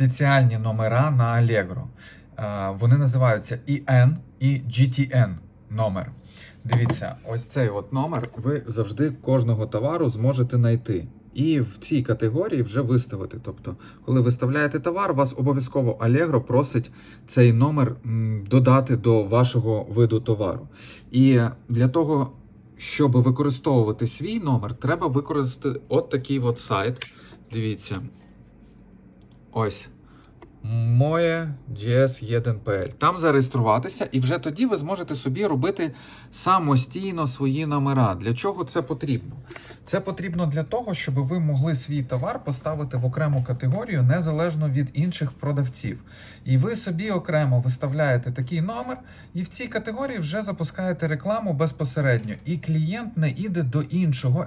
спеціальні номера на Allegro. Е, Вони називаються EN і GTN номер. Дивіться, ось цей от номер ви завжди кожного товару зможете знайти. І в цій категорії вже виставити. Тобто, коли виставляєте товар, вас обов'язково Allegro просить цей номер додати до вашого виду товару. І для того, щоб використовувати свій номер, треба використати от такий от сайт. Дивіться. Ось. Моє GS1PL. Там зареєструватися, і вже тоді ви зможете собі робити самостійно свої номера. Для чого це потрібно? Це потрібно для того, щоб ви могли свій товар поставити в окрему категорію незалежно від інших продавців. І ви собі окремо виставляєте такий номер, і в цій категорії вже запускаєте рекламу безпосередньо. І клієнт не іде до іншого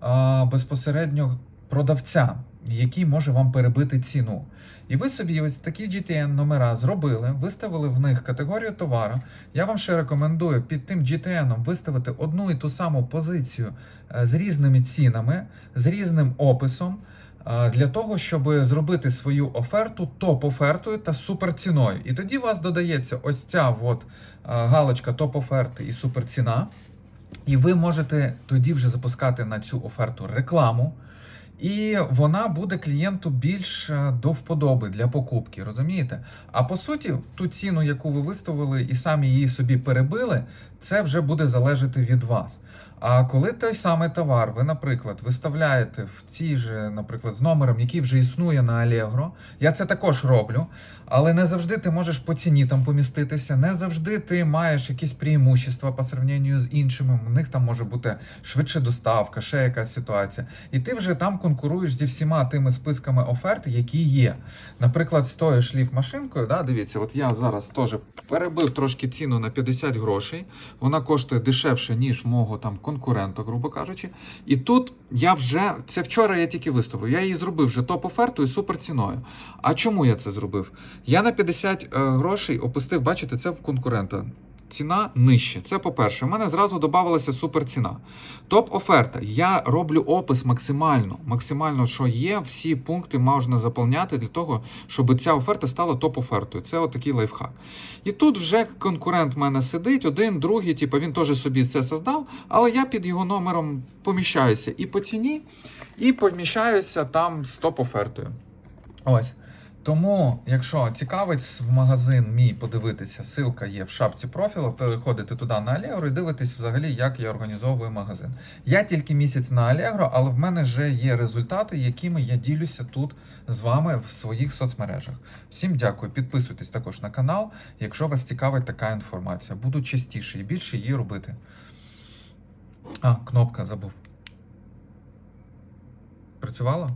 а, безпосередньо продавця, який може вам перебити ціну. І ви собі ось такі GTN номера зробили, виставили в них категорію товару. Я вам ще рекомендую під тим GTN виставити одну і ту саму позицію е, з різними цінами, з різним описом. е, Для того, щоб зробити свою оферту топ-офертою та суперціною. І тоді у вас додається ось ця от е, галочка топ-оферти і суперціна. І ви можете тоді вже запускати на цю оферту рекламу. І вона буде клієнту більш е, до вподоби для покупки, розумієте? А по суті, ту ціну, яку ви виставили і самі її собі перебили, це вже буде залежати від вас. А коли той самий товар, ви, наприклад, виставляєте в цій же, наприклад, з номером, який вже існує на Allegro, я це також роблю, але не завжди ти можеш по ціні там поміститися, не завжди ти маєш якісь преимущества по сравненню з іншими. У них там може бути швидше доставка, ще якась ситуація. І ти вже там конкуруєш зі всіма тими списками оферт, які є. Наприклад, з тою шліф-машинкою, да, дивіться, от я зараз теж перебив трошки ціну на 50 грошей. Вона коштує дешевше, ніж мого там конкурента, грубо кажучи. І тут я вже це вчора я тільки виставив. Я її зробив вже топ-офертою і суперціною. А чому я це зробив? Я на 50 е, грошей опустив, бачите, це в конкурента. Ціна нижче. Це по-перше, у мене зразу додавалася суперціна. Топ-оферта. Я роблю опис максимально. Максимально, що є, всі пункти можна заповняти для того, щоб ця оферта стала топ-офертою. Це отакий лайфхак. І тут вже конкурент в мене сидить, один, другий, типу, він теж собі це создав, але я під його номером поміщаюся і по ціні, і поміщаюся там з топ-офертою. Ось. Тому, якщо цікавить в магазин мій подивитися, ссылка є в шапці профілу, переходите туди на Allegro і дивитесь взагалі, як я організовую магазин. Я тільки місяць на Allegro, але в мене вже є результати, якими я ділюся тут з вами в своїх соцмережах. Всім дякую. Підписуйтесь також на канал, якщо вас цікавить така інформація. Буду частіше і більше її робити. А, кнопка забув. Працювала?